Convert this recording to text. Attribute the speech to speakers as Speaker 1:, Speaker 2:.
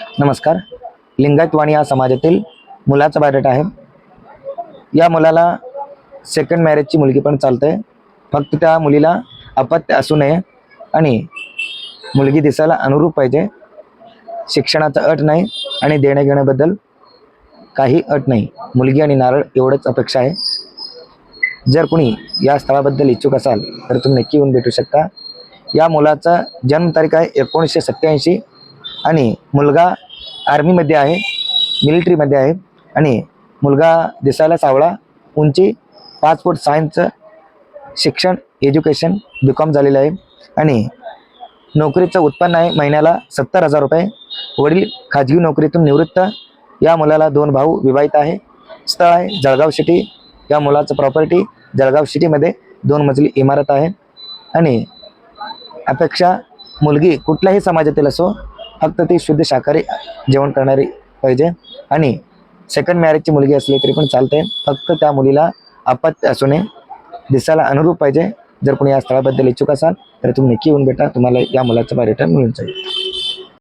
Speaker 1: नमस्कार. लिंगायत वाणी या समाजातील मुलाचा बायोडेटा आहे. या मुलाला सेकंड मॅरेजची मुलगी पण चालते. फक्त त्या मुलीला अपत्य असू नये आणि मुलगी दिसायला अनुरूप पाहिजे. शिक्षणाचा अट नाही आणि देण्या घेण्याबद्दल काही अट नाही. मुलगी आणि नारळ एवढंच अपेक्षा आहे. जर कुणी या स्थळाबद्दल इच्छुक असाल तर तुम्ही नक्की येऊन भेटू शकता. या मुलाचा जन्मतारीख आहे एकोणीसशे सत्याऐंशी आणि मुलगा आर्मीमध्ये आहे मिलिटरीमध्ये आहे आणि मुलगा दिसायला सावळा उंची पाच फूट सायन्सचं शिक्षण एज्युकेशन बी कॉम झालेलं आहे आणि नोकरीचं उत्पन्न आहे महिन्याला सत्तर हजार रुपये. वडील खाजगी नोकरीतून निवृत्त. या मुलाला दोन भाऊ विवाहित आहे. स्थळ आहे जळगाव सिटी या मुलाचं प्रॉपर्टी जळगाव सिटीमध्ये दोन मजली इमारत आहे. आणि अपेक्षा मुलगी कुठल्याही समाजातील असो फक्त ती शुद्ध शाकाहारी जेवण करणारी पाहिजे. आणि सेकंड मॅरेजची मुलगी असली तरी पण चालते फक्त त्या मुलीला अपत्य असू नये दिसायला अनुरूप पाहिजे. जर कोणी या स्थळाबद्दल इच्छुक असाल तर तुम्ही नक्की येऊन भेटा. तुम्हाला या मुलाचं पर्यटन मिळून जाईल.